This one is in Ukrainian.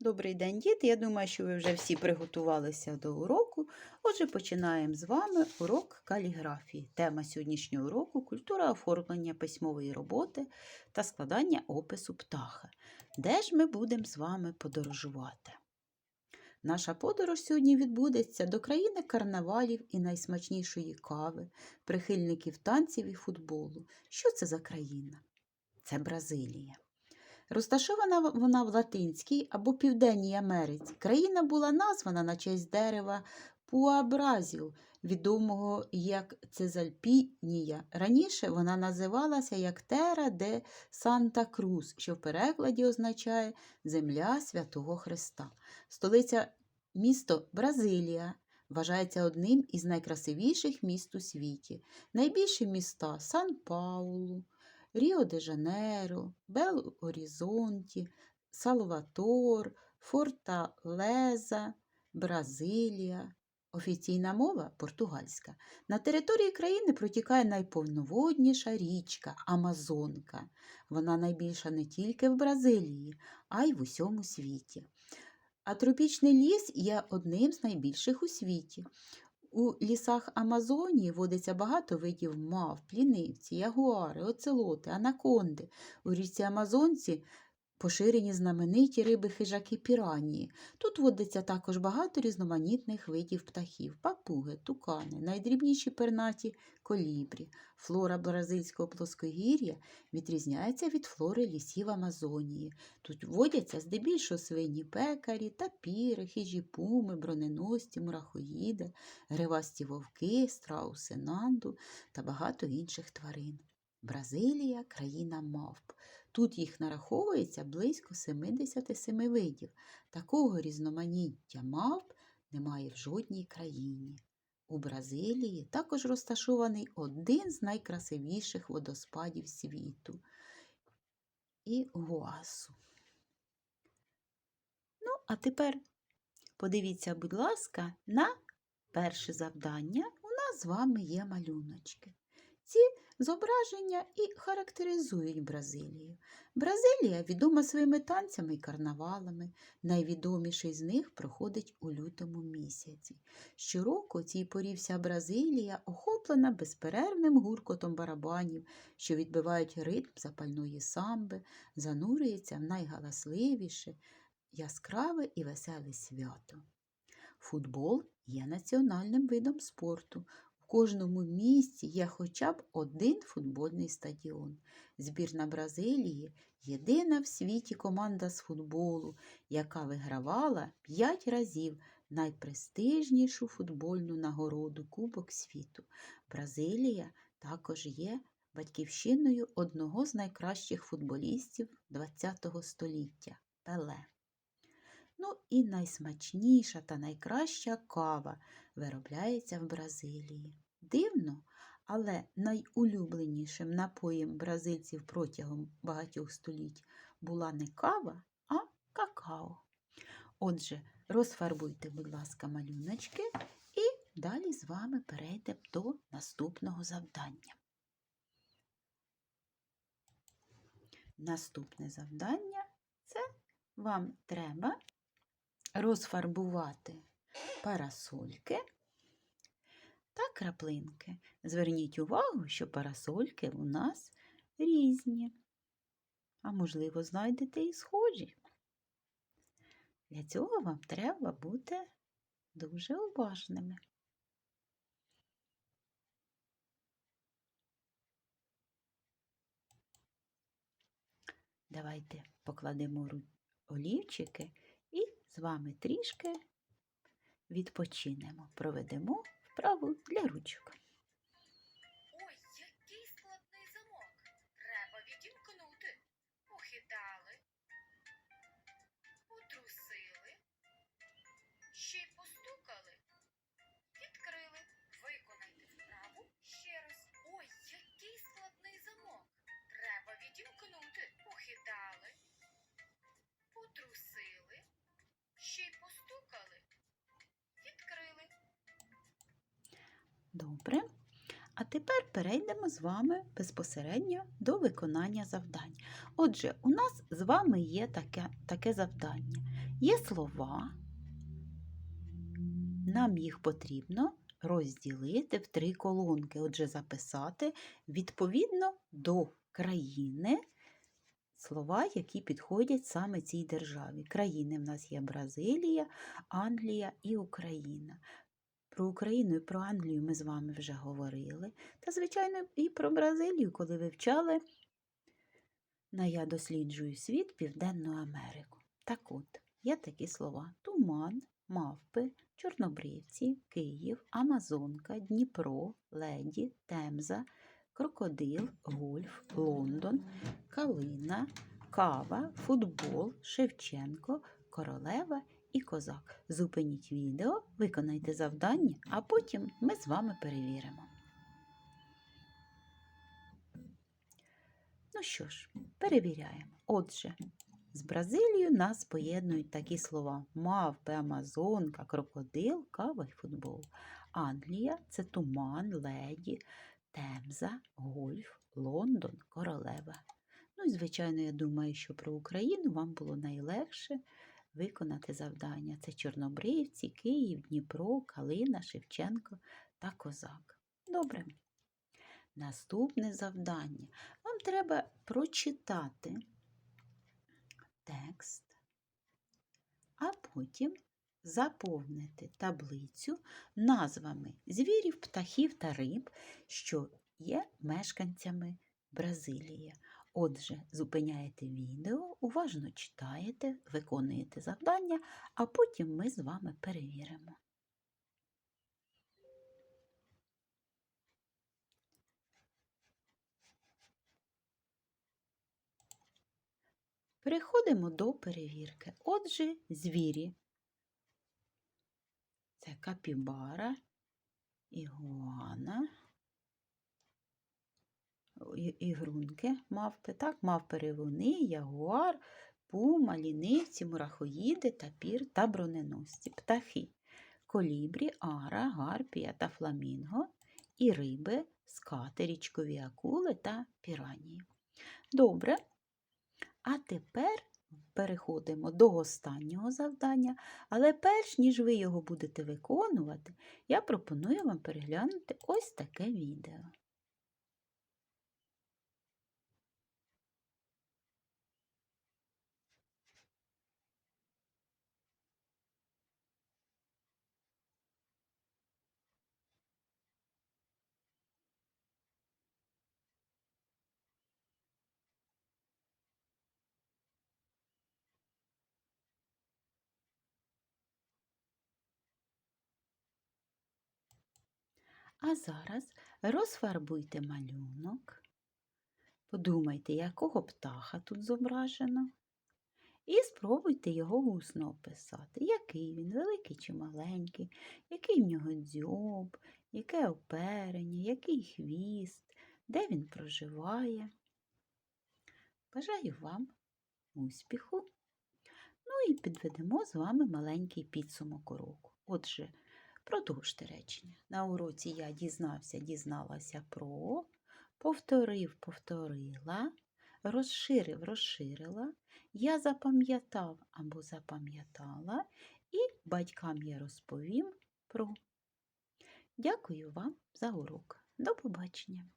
Добрий день, діти. Я думаю, що ви вже всі приготувалися до уроку. Отже, починаємо з вами урок каліграфії. Тема сьогоднішнього уроку культура оформлення письмової роботи та складання опису птаха. Де ж ми будемо з вами подорожувати? Наша подорож сьогодні відбудеться до країни карнавалів і найсмачнішої кави, прихильників танців і футболу. Що це за країна? Це Бразилія. Розташована вона в Латинській або Південній Америці. Країна була названа на честь дерева Пуабразіл, відомого як Цезальпінія. Раніше вона називалася як Тера де Санта Крус, що в перекладі означає Земля Святого Христа. Столиця місто Бразилія. Вважається одним із найкрасивіших міст у світі. Найбільші міста Сан-Паулу, Ріо де Жанейро, Бел Орізонті, Салватор, Форталеза, Бразилія. Офіційна мова португальська. На території країни протікає найповноводніша річка Амазонка. Вона найбільша не тільки в Бразилії, а й в усьому світі. А тропічний ліс є одним з найбільших у світі. У лісах Амазонії водиться багато видів мав, плінивці, ягуари, оцелоти, анаконди. У річці Амазонці поширені знамениті риби хижаки піранії. Тут водиться також багато різноманітних видів птахів, папуги, тукани, найдрібніші пернаті колібрі. Флора бразильського плоскогір'я відрізняється від флори лісів Амазонії. Тут водяться здебільшого свині пекарі, тапіри, хижі пуми, броненосці, мурахоїди, гривасті вовки, страуси, нанду та багато інших тварин. Бразилія країна мавп. Тут їх нараховується близько 77 видів. Такого різноманіття мавп немає в жодній країні. У Бразилії також розташований один з найкрасивіших водоспадів світу і Гуасу. Ну, а тепер подивіться, будь ласка, на перше завдання. У нас з вами є малюночки. Ці зображення і характеризують Бразилію. Бразилія відома своїми танцями і карнавалами. Найвідоміший з них проходить у лютому місяці. Щороку цій порі вся Бразилія охоплена безперервним гуркотом барабанів, що відбивають ритм запальної самби, занурюється в найгаласливіше, яскраве і веселе свято. Футбол є національним видом спорту. Кожному місті є хоча б один футбольний стадіон. Збірна Бразилії єдина в світі команда з футболу, яка вигравала 5 разів найпрестижнішу футбольну нагороду Кубок світу. Бразилія також є батьківщиною одного з найкращих футболістів ХХ століття Пеле. Ну і найсмачніша та найкраща кава виробляється в Бразилії. Дивно, але найулюбленішим напоєм бразильців протягом багатьох століть була не кава, а какао. Отже, розфарбуйте, будь ласка, малюночки, і далі з вами перейдемо до наступного завдання. Наступне завдання це вам треба розфарбувати парасольки та краплинки. Зверніть увагу, що парасольки у нас різні, а можливо, знайдете і схожі. Для цього вам треба бути дуже уважними. Давайте покладемо олівчики і з вами трішки відпочинемо, проведемо вправу для ручок. Добре. А тепер перейдемо з вами безпосередньо до виконання завдань. Отже, у нас з вами є таке, таке завдання. Є слова. Нам їх потрібно розділити в три колонки. Отже, записати відповідно до країни слова, які підходять саме цій державі. Країни в нас є Бразилія, Англія і Україна. Про Україну і про Англію ми з вами вже говорили. Та, звичайно, і про Бразилію, коли вивчали на Я досліджую світ Південну Америку. Так от, є такі слова: туман, мавпи, чорнобривці, Київ, Амазонка, Дніпро, Леді, Темза, Крокодил, Гольф, Лондон, Калина, Кава, футбол, Шевченко, Королева і Козак. Зупиніть відео, виконайте завдання, а потім ми з вами перевіримо. Ну що ж, перевіряємо. Отже, з Бразилією нас поєднують такі слова: мавпи, амазонка, крокодил, кава й футбол. Англія це туман, леді, темза, гольф, Лондон, королева. Ну і, звичайно, я думаю, що про Україну вам було найлегше виконати завдання. Це Чорнобривці, Київ, Дніпро, Калина, Шевченко та Козак. Добре. Наступне завдання. Вам треба прочитати текст, а потім заповнити таблицю назвами звірів, птахів та риб, що є мешканцями Бразилії. Отже, зупиняєте відео, уважно читаєте, виконуєте завдання, а потім ми з вами перевіримо. Переходимо до перевірки. Отже, звірі. Це капібара, ігуана, ігрунки, мавпи, так, мавпи ревуни, ягуар, пума, лінивці, мурахоїди, тапір та броненосці. Птахи колібрі, ара, гарпія та фламінго, і риби, скати, річкові акули та піранії. Добре. А тепер переходимо до останнього завдання, але перш ніж ви його будете виконувати, я пропоную вам переглянути ось таке відео. А зараз розфарбуйте малюнок, подумайте, якого птаха тут зображено, і спробуйте його усно описати, який він, великий чи маленький, який в нього дзьоб, яке оперення, який хвіст, де він проживає. Бажаю вам успіху! Ну і підведемо з вами маленький підсумок уроку. Отже, Продовжте речення. На уроці я дізнався, дізналася про, повторив, повторила, розширив, розширила, я запам'ятав або запам'ятала, і батькам я розповім про. Дякую вам за урок. До побачення!